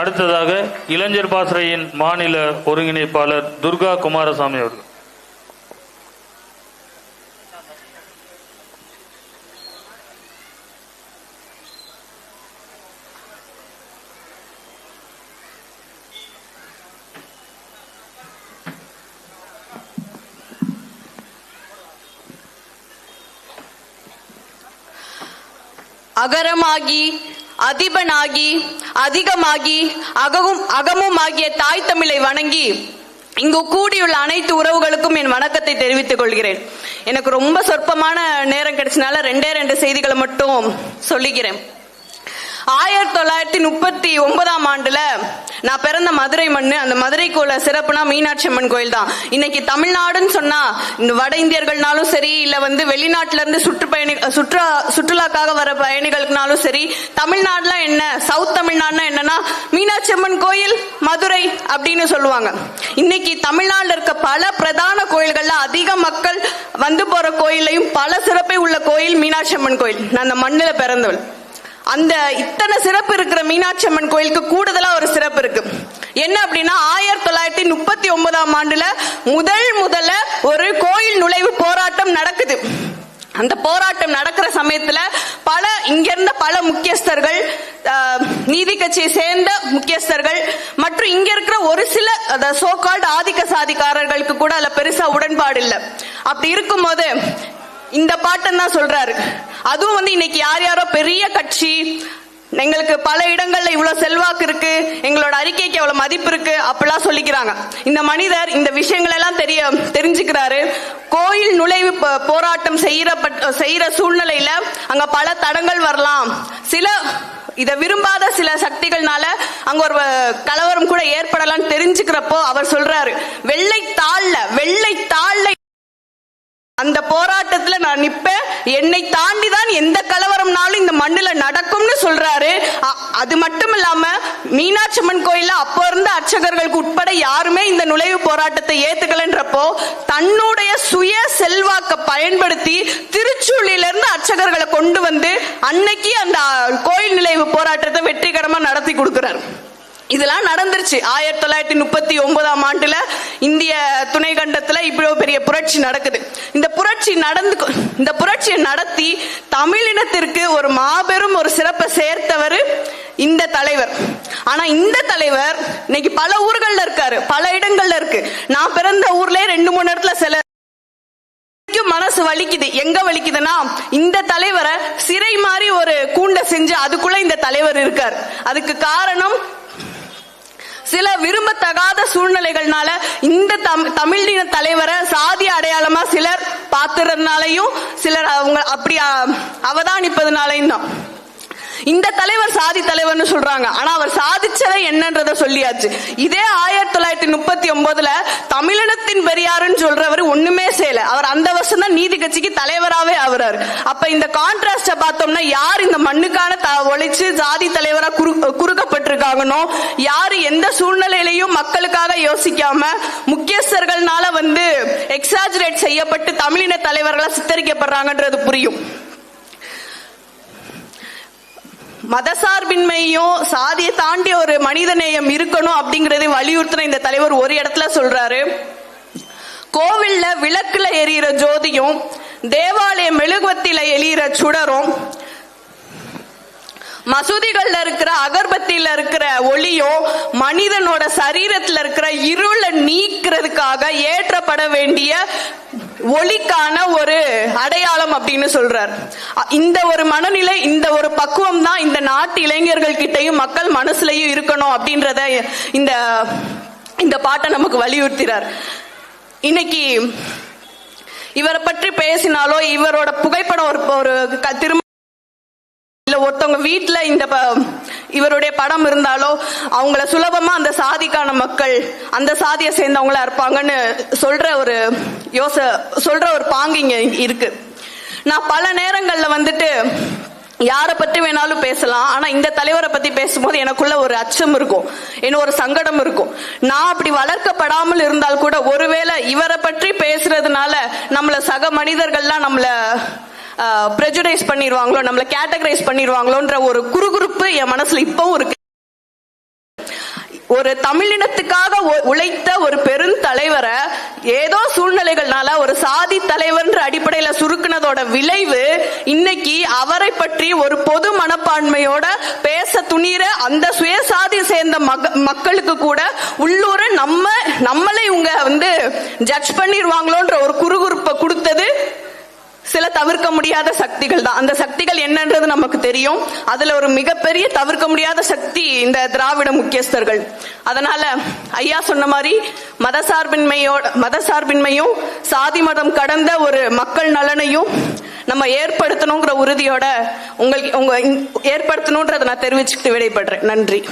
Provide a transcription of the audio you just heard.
அடுத்ததாக இளைஞர் பாசறையின் மாநில ஒருங்கிணைப்பாளர் துர்கா குமாரசாமி அவர்கள். அகரமாகி அதிபனாகி அதிகமாகி அகவும் அகமும் ஆகிய தாய் தமிழை வணங்கி இங்கு கூடியுள்ள அனைத்து உறவுகளுக்கும் என் வணக்கத்தை தெரிவித்துக் கொள்கிறேன். எனக்கு ரொம்ப சொற்பமான நேரம் கிடைச்சனால ரெண்டே ரெண்டு செய்திகளை மட்டும் சொல்லிக்கிறேன். ஆயிரத்தி தொள்ளாயிரத்தி முப்பத்தி ஒன்பதாம் ஆண்டுல நான் பிறந்த மதுரை மண்ணு. அந்த மதுரைக்குள்ள சிறப்புனா மீனாட்சி அம்மன் கோயில் தான் இன்னைக்கு தமிழ்நாடுன்னு சொன்னா இந்த வட இந்தியர்கள்னாலும் சரி இல்ல வந்து வெளிநாட்டுல இருந்து சுற்றுப்பயணி சுற்றுலா சுற்றுலாக்காக வர பயணிகளுக்குனாலும் சரி தமிழ்நாடுல என்ன? சவுத் தமிழ்நாடுனா என்னன்னா மீனாட்சி அம்மன் கோயில் மதுரை அப்படின்னு சொல்லுவாங்க. இன்னைக்கு தமிழ்நாடுல இருக்க பல பிரதான கோயில்கள்ல அதிக மக்கள் வந்து போற கோயிலையும் பல சிறப்பை உள்ள கோயில் மீனாட்சி அம்மன் கோயில். நான் அந்த மண்ணில் பிறந்தவள். அந்த இத்தனை சிறப்பு இருக்கிற மீனாட்சி அம்மன் கோயிலுக்கு கூடுதலா ஒரு சிறப்பு இருக்கு. என்ன அப்படின்னா ஆயிரத்தி தொள்ளாயிரத்தி முப்பத்தி ஒன்பதாம் ஆண்டுல முதல் முதல்ல ஒரு கோயில் நுழைவு போராட்டம் நடக்குது. அந்த போராட்டம் நடக்கிற சமயத்துல பல இங்க இருந்த பல முக்கியஸ்தர்கள் நீதி கட்சியை சேர்ந்த முக்கியஸ்தர்கள் மற்றும் இங்க இருக்கிற ஒரு சில சோகால்டு ஆதிக்க சாதிக்காரர்களுக்கு கூட அதுல பெருசா உடன்பாடு இல்லை. அப்படி இருக்கும்போது இந்த பாட்டன் தான் சொல்றாரு. அதுவும் வந்து இன்னைக்கு யார் யாரோ பெரிய கட்சி எங்களுக்கு பல இடங்கள்ல இவ்வளவு செல்வாக்கு இருக்கு எங்களோட அறிக்கைக்கு அவ்வளவு மதிப்பு இருக்கு அப்படிலாம் சொல்லிக்கிறாங்க. இந்த மனிதர் இந்த விஷயங்கள் எல்லாம் தெரிய தெரிஞ்சுக்கிறாரு. கோயில் நுழைவு போராட்டம் செய்யற செய்யற சூழ்நிலையில அங்க பல தடங்கள் வரலாம். சில இத விரும்பாத சில சக்திகள்னால அங்க ஒரு கலவரம் கூட ஏற்படலாம்னு தெரிஞ்சுக்கிறப்போ அவர் சொல்றாரு வெள்ளை தாள்ல வெள்ளை தாள்ல அந்த போராட்டத்துல நான் நிப்பேன். என்னை தாண்டி தான் எந்த கலவரம்னாலும் இந்த மண்ணுல நடக்கும்னு சொல்றாரு. அது மட்டும் இல்லாம மீனாட்சி அம்மன் கோயில்ல அப்போ இருந்த அர்ச்சகர்களுக்கு உட்பட யாருமே இந்த நுழைவு போராட்டத்தை ஏத்துக்கலன்றப்போ தன்னுடைய சுய செல்வாக்க பயன்படுத்தி திருச்சூழில இருந்து அர்ச்சகர்களை கொண்டு வந்து அன்னைக்கு அந்த கோயில் நுழைவு போராட்டத்தை வெற்றிகரமா நடத்தி கொடுக்கிறார். இதெல்லாம் நடந்துருச்சு. ஆயிரத்தி தொள்ளாயிரத்தி முப்பத்தி ஒன்பதாம் ஆண்டுல இந்திய துணை கண்டத்துல இவ்வளவு பெரிய புரட்சி நடக்குது. இந்த புரட்சி நடந்து இந்த புரட்சியை நடத்தி தமிழினத்திற்கு ஒரு மாபெரும் ஒரு சிறப்பை சேர்த்தவர் இந்த தலைவர். ஆனா இந்த தலைவர் இன்னைக்கு பல ஊர்கள்ல இருக்காரு. பல இடங்கள்ல இருக்கு. நான் பிறந்த ஊர்லயே ரெண்டு மூணு இடத்துல சில வரைக்கும் மனசு வலிக்குது. எங்க வலிக்குதுன்னா இந்த தலைவரை சிறை மாதிரி ஒரு கூண்டை செஞ்சு அதுக்குள்ள இந்த தலைவர் இருக்கார். அதுக்கு காரணம் சில விரும்பத்தகாத சூழ்நிலைகள்னால இந்த தமிழின தலைவரை சாதி அடையாளமா சிலர் பார்த்துறதுனாலையும் சிலர் அவங்க அப்படி அவதானிப்பதுனாலையும் தான். இந்த தலைவர் சாதி தலைவர்னு சொல்றாங்க. ஆனா அவர் சாதி என்னன்றத சொல்லியாச்சு. இதே ஆயிரத்தி தொள்ளாயிரத்தி முப்பத்தி ஒன்பதுல தமிழினத்தின் பெரியாருன்னு சொல்றவர் ஒண்ணுமே செய்யல. அவர் அந்த வருஷம் தான் நீதி கட்சிக்கு தலைவராவே ஆகுறாரு. அப்ப இந்த கான்ட்ராஸ்ட பார்த்தோம்னா யார் இந்த மண்ணுக்கான த- ஒழிச்சு ஜாதி தலைவரா குறு குறுக்கப்பட்டிருக்காங்கனோ யாரு எந்த சூழ்நிலையிலையும் மக்களுக்காக யோசிக்காம முக்கியஸ்தர்கள்னால வந்து எக்ஸாஜரேட் செய்யப்பட்டு தமிழின தலைவர்களா சித்தரிக்கப்படுறாங்கன்றது புரியும். மதசார்பின்மையும் சாதியை தாண்டி ஒரு மனித நேயம் இருக்கணும் அப்படிங்கறதை வலியுறுத்தின இந்த தலைவர் ஒரு இடத்துல சொல்றாரு. கோவில்ல விளக்குல எரியற ஜோதியும் தேவாலய மெழுகுவத்தில எரியற சுடரும் மசூதிகள்ல இருக்கிற அகர்பத்தியில இருக்கிற ஒளியும் மனிதனோட சரீரத்துல இருக்கிற இருளை நீக்கிறதுக்காக ஏற்றப்பட வேண்டிய ஒளிக்கான ஒரு அடையாளம் அப்படின்னு சொல்றார். இந்த ஒரு மனநிலை இந்த ஒரு பக்குவம் தான் இந்த நாட்டு இளைஞர்கள் கிட்டயும் மக்கள் மனசுலயும் இருக்கணும் அப்படின்றத இந்த இந்த பாட்டை நமக்கு வலியுறுத்திறார். இன்னைக்கு இவரை பற்றி பேசினாலோ இவரோட புகைப்படம் ஒரு ஒரு க- திரும்ப இல்ல ஒருத்தவங்க வீட்டுல இந்த இவருடைய படம் இருந்தாலோ அவங்கள சுலபமா அந்த சாதிக்கான மக்கள் அந்த சாதியை சேர்ந்தவங்களா இருப்பாங்கன்னு சொல்ற ஒரு யோச சொல்ற ஒரு பாங்கு இங்க இருக்கு. நான் பல நேரங்கள்ல வந்துட்டு யாரை பற்றி வேணாலும் பேசலாம். ஆனா இந்த தலைவரை பத்தி பேசும்போது எனக்குள்ள ஒரு அச்சம் இருக்கும். என்ன ஒரு சங்கடம் இருக்கும். நான் அப்படி வளர்க்கப்படாமல் இருந்தால் கூட ஒருவேளை இவரை பற்றி பேசுறதுனால நம்மள சக மனிதர்கள்லாம் நம்மள ப்ரெஜுடைஸ் பண்ணிடுவாங்களோ நம்மள கேட்டகரைஸ் பண்ணிடுவாங்களோன்ற ஒரு குறுகுறுப்பு என் மனசுல இப்பவும் இருக்கு. ஒரு தமிழினத்துக்காக உ- உழைத்த ஒரு பெருந்தலைவரை ஏதோ சூழ்நிலைகள்னால ஒரு சாதி தலைவர்ன்ற அடிப்படையில சுருக்குனதோட விளைவு இன்னைக்கு அவரை பற்றி ஒரு பொது மனப்பான்மையோட பேச துணிற அந்த சுயசாதி சேர்ந்த மக்களுக்கு கூட உள்ளூர நம்ம நம்மளை இவங்க வந்து ஜட்ஜ் பண்ணிடுவாங்களோன்ற ஒரு குறுகுறுப்பை கொடுத்தது சில தவிர்க்க முடியாத சக்திகள் தான். அந்த சக்திகள் என்னன்றது நமக்கு தெரியும். அதுல ஒரு மிகப்பெரிய தவிர்க்க முடியாத சக்தி இந்த திராவிட முக்கியஸ்தர்கள். அதனால ஐயா சொன்ன மாதிரி மதசார்பின்மையோட மதசார்பின்மையும் சாதி மதம் கடந்த ஒரு மக்கள் நலனையும் நம்ம ஏற்படுத்தணுங்கிற உறுதியோட உங்களுக்கு உங்க ஏற்படுத்தணுன்றதை நான் தெரிவிச்சுக்கிட்டு விடைபடுறேன் நன்றி.